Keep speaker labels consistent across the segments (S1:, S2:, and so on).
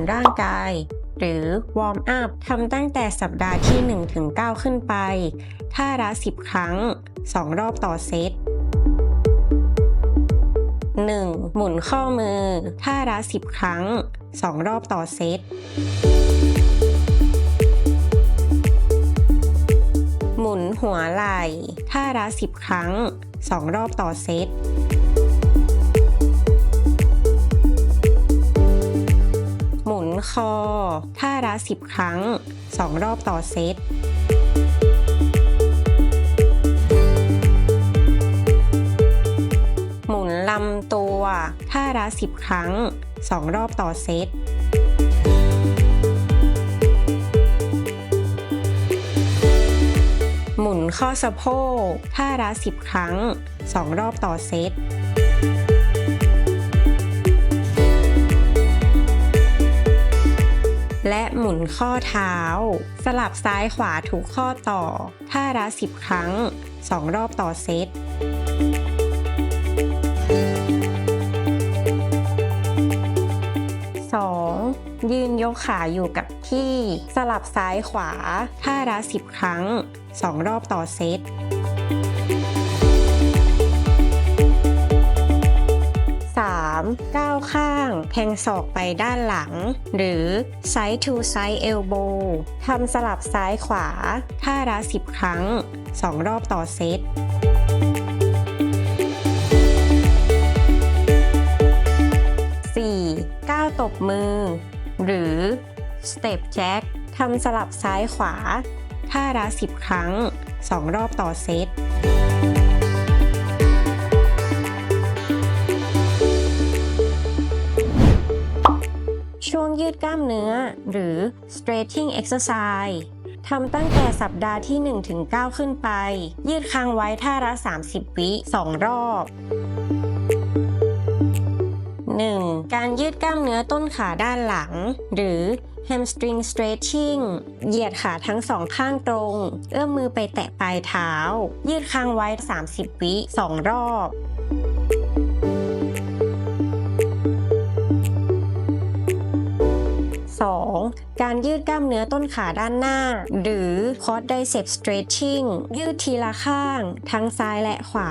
S1: นร่างกาย หรือวอร์มอัพทำตั้งแต่สัปดาห์ที่ 1-9 ขึ้นไป ท่าละ 10 ครั้ง 2 รอบต่อเซต 1. หมุนข้อมือ ท่าละ 10 ครั้ง 2 รอบต่อเซต หมุนหัวไหล่ ท่าละ 10 ครั้ง 2 รอบต่อเซต ท่าละ 10 ครั้ง 2 รอบต่อเซตหมุนลำตัว ท่าละ 10 ครั้ง 2 รอบต่อเซตหมุนข้อสะโพกท่าละ10 ครั้ง 2 รอบต่อเซต และหมุนข้อเท้า สลับซ้ายขวาทุกข้อต่อ ท่าละ 10 ครั้ง 2 รอบต่อเซต 2. ยืนยกขาอยู่กับที่ สลับซ้ายขวา ท่าละ 10 ครั้ง 2 รอบต่อเซต ก้าวข้างแทงศอกไปด้านหลัง หรือ side to side elbow ทำสลับซ้ายขวา ท่าละ 10 ครั้ง 2 รอบต่อเซตก้าวตบมือ หรือ step jack ทำสลับซ้ายขวา ท่าละ 10 ครั้ง 2 รอบต่อเซต กล้ามเนื้อ หรือ stretching exercise ทำตั้งแต่สัปดาห์ที่ 1-9 ขึ้นไป ยืดค้างไว้ท่าละ 30 วิ 2 รอบ 1. การยืดกล้ามเนื้อต้นขาด้านหลัง หรือ hamstring stretching เหยียดขาทั้งสองข้างตรง เอื้อมมือไปแตะปลายเท้า ยืดค้างไว้ 30 วิ 2 รอบ 2. การยืดกล้ามเนื้อต้นขาด้านหน้า หรือ quadricep stretching ยืดทีละข้าง ทั้งซ้ายและขวา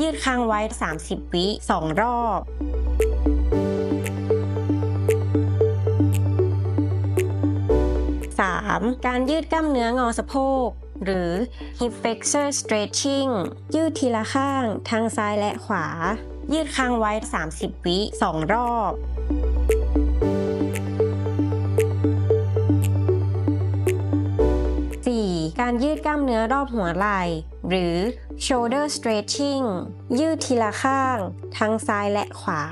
S1: ยืดค้างไว้ 30 วิ 2 รอบ 3. การยืดกล้ามเนื้องอสะโพก หรือ hip flexor stretching ยืดทีละข้าง ทั้งซ้ายและขวา ยืดค้างไว้ 30 วิ 2 รอบ การยืดกล้ามเนื้อรอบหัวไหล่ หรือ shoulder stretching ยืดทีละข้าง ทั้งซ้ายและขวา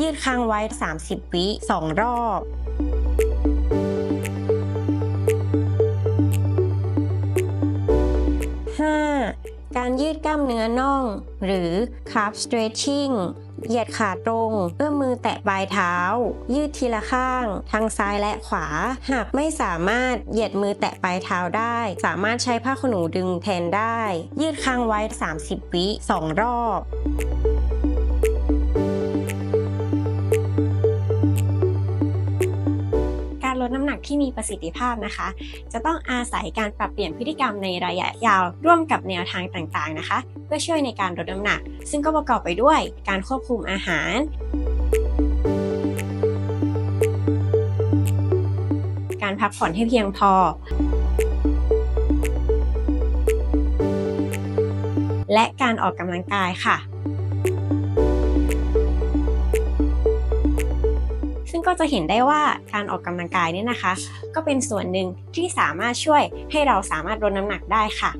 S1: ยืดค้างไว้ 30 วิ 2 รอบการยืดกล้ามเนื้อน่อง หรือ calf stretching เหยียดขาตรง เอื้อมมือแตะปลายเท้า ยืดทีละข้างทั้งซ้ายและขวา หากไม่สามารถเหยียดมือแตะปลายเท้าได้ สามารถใช้ผ้าขนหนูดึงแทนได้ ยืดค้างไว้ 30 วิ2รอบ ที่มีประสิทธิภาพนะคะ จะต้องอาศัยการปรับเปลี่ยนพฤติกรรมในระยะยาวร่วมกับแนวทางต่างๆนะคะ เพื่อช่วยในการลดน้ำหนัก ซึ่งก็ประกอบไปด้วยการควบคุมอาหารการพักผ่อนให้เพียงพอ และการออกกำลังกายค่ะ ก็จะเห็นได้ว่าการออกกำลังกายเนี่ยนะคะ ก็เป็นส่วนหนึ่งที่สามารถช่วยให้เราสามารถลดน้ำหนักได้ค่ะ